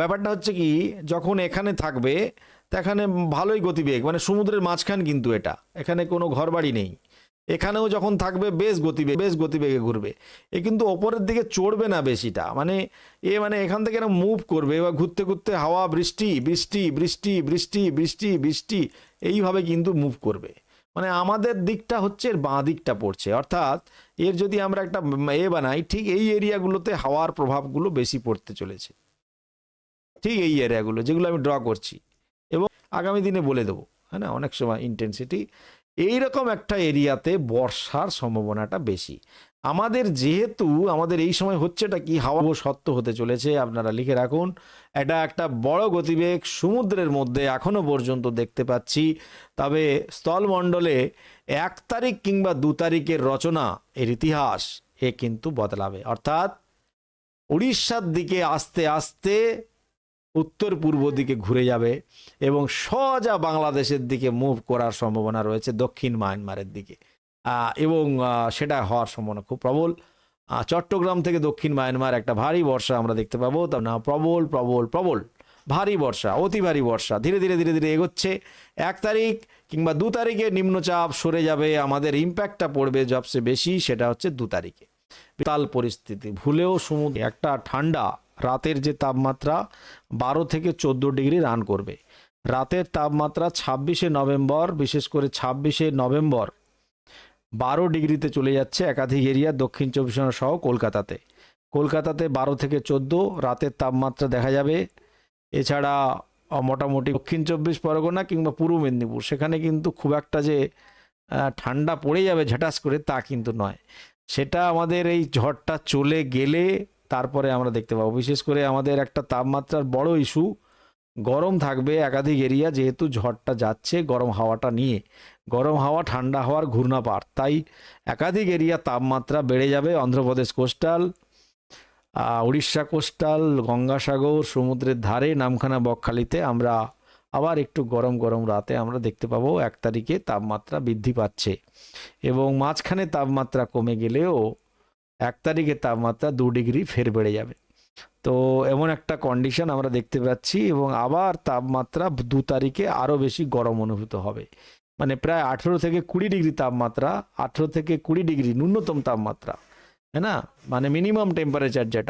ব্যাপারটা হচ্ছে কি, যখন এখানে থাকবে, তো এখানে ভালোই গতিবেগ মানে সমুদ্রের মাঝখান কিন্তু এটা, এখানে কোনো ঘরবাড়ি নেই। এখানেও যখন থাকবে, বেশ গতিবেগ, বেশ গতিবেগে ঘুরবে। এ কিন্তু ওপরের দিকে চড়বে না বেশিটা মানে এ মানে এখান থেকে মুভ করবে, এবার ঘুরতে ঘুরতে হাওয়া, বৃষ্টি বৃষ্টি বৃষ্টি বৃষ্টি বৃষ্টি বৃষ্টি, এইভাবে কিন্তু মুভ করবে। মানে আমাদের দিকটা হচ্ছে এর বাঁ দিকটা পড়ছে, অর্থাৎ এর যদি আমরা একটা এ বানাই, ঠিক এই এরিয়াগুলোতে হাওয়ার প্রভাবগুলো বেশি পড়তে চলেছে। ঠিক এই এরিয়াগুলো যেগুলো আমি ড্র করছি। এবং আগামী দিনে বলে দেবো হ্যাঁ না? অনেক সময় ইন্টেন্সিটি এইরকম একটা এরিয়াতে বর্ষার সম্ভাবনাটা বেশি। আমাদের যেহেতু, আমাদের এই সময় হচ্ছেটা কি? হাওয়া সত্য হতে চলেছে, আপনারা লিখে রাখুন। এটা একটা বড় গতিবেগ সমুদ্রের মধ্যে এখনও পর্যন্ত দেখতে পাচ্ছি। তবে স্থলমণ্ডলে এক তারিখ কিংবা দু তারিখের রচনা, এর ইতিহাস, এ কিন্তু বদলাবে। অর্থাৎ উড়িষ্যার দিকে আস্তে আস্তে উত্তর পূর্ব দিকে ঘুরে যাবে এবং সোজা বাংলাদেশের দিকে মুভ করার সম্ভাবনা রয়েছে দক্ষিণ মায়ানমারের দিকে। এবং সেটা হওয়ার সম্ভাবনা খুব প্রবল। চট্টগ্রাম থেকে দক্ষিণ মায়ানমার একটা ভারী বর্ষা আমরা দেখতে পাবো। তা না, প্রবল প্রবল প্রবল। ভারী বর্ষা, অতি ভারী বর্ষা। ধীরে ধীরে ধীরে ধীরে এগোচ্ছে। এক তারিখ কিংবা দু তারিখে নিম্নচাপ সরে যাবে। আমাদের ইম্প্যাক্টটা পড়বে সবচেয়ে বেশি, সেটা হচ্ছে দু তারিখে। বিতাল পরিস্থিতি। ভুলেও সমুদ্র একটা ঠান্ডা রাতের যে তাপমাত্রা বারো থেকে চোদ্দ ডিগ্রি রান করবে। রাতের তাপমাত্রা ছাব্বিশে নভেম্বর, বিশেষ করে ছাব্বিশে নভেম্বর, বারো ডিগ্রিতে চলে যাচ্ছে একাধিক এরিয়া দক্ষিণ চব্বিশ পরগনা সহ কলকাতাতে। কলকাতাতে বারো থেকে চোদ্দ, রাতের তাপমাত্রা দেখা যাবে। এছাড়া মোটামুটি দক্ষিণ চব্বিশ পরগনা কিংবা পূর্ব মেদিনীপুর, সেখানে কিন্তু খুব একটা যে ঠান্ডা পড়ে যাবে ঝাটাস করে তা কিন্তু নয়। সেটা আমাদের এই ঝড়টা চলে গেলে তারপরে আমরা দেখতে পাবো। বিশেষ করে আমাদের একটা তাপমাত্রার বড় ইস্যু, গরম থাকবে একাধিক এরিয়া, যেহেতু ঝড়টা যাচ্ছে গরম হাওয়াটা নিয়ে। গরম হাওয়া, ঠান্ডা হওয়ার ঘূর্ণাপাত। তাই একাধিক এরিয়া তাপমাত্রা বেড়ে যাবে। অন্ধ্রপ্রদেশ কোস্টাল উড়িষ্যা কোস্টাল, গঙ্গাসাগর, সমুদ্রের ধারে, নামখানা বকখালিতে আমরা আবার একটু গরম গরম রাতে আমরা দেখতে পাবো এক তারিখে তাপমাত্রা বৃদ্ধি পাচ্ছে। এবং মাঝখানে তাপমাত্রা কমে গেলেও এক তারিখে তাপমাত্রা দু ডিগ্রি ফের বেড়ে যাবে। তো এমন একটা কন্ডিশন আমরা দেখতে পাচ্ছি এবং আবার তাপমাত্রা দু তারিখে আরও বেশি গরম অনুভূত হবে। মানে প্রায় আঠেরো থেকে কুড়ি ডিগ্রি তাপমাত্রা, আঠেরো থেকে কুড়ি ডিগ্রি ন্যূনতম তাপমাত্রা। হ্যাঁ না? মানে মিনিমাম টেম্পারেচার যেটা।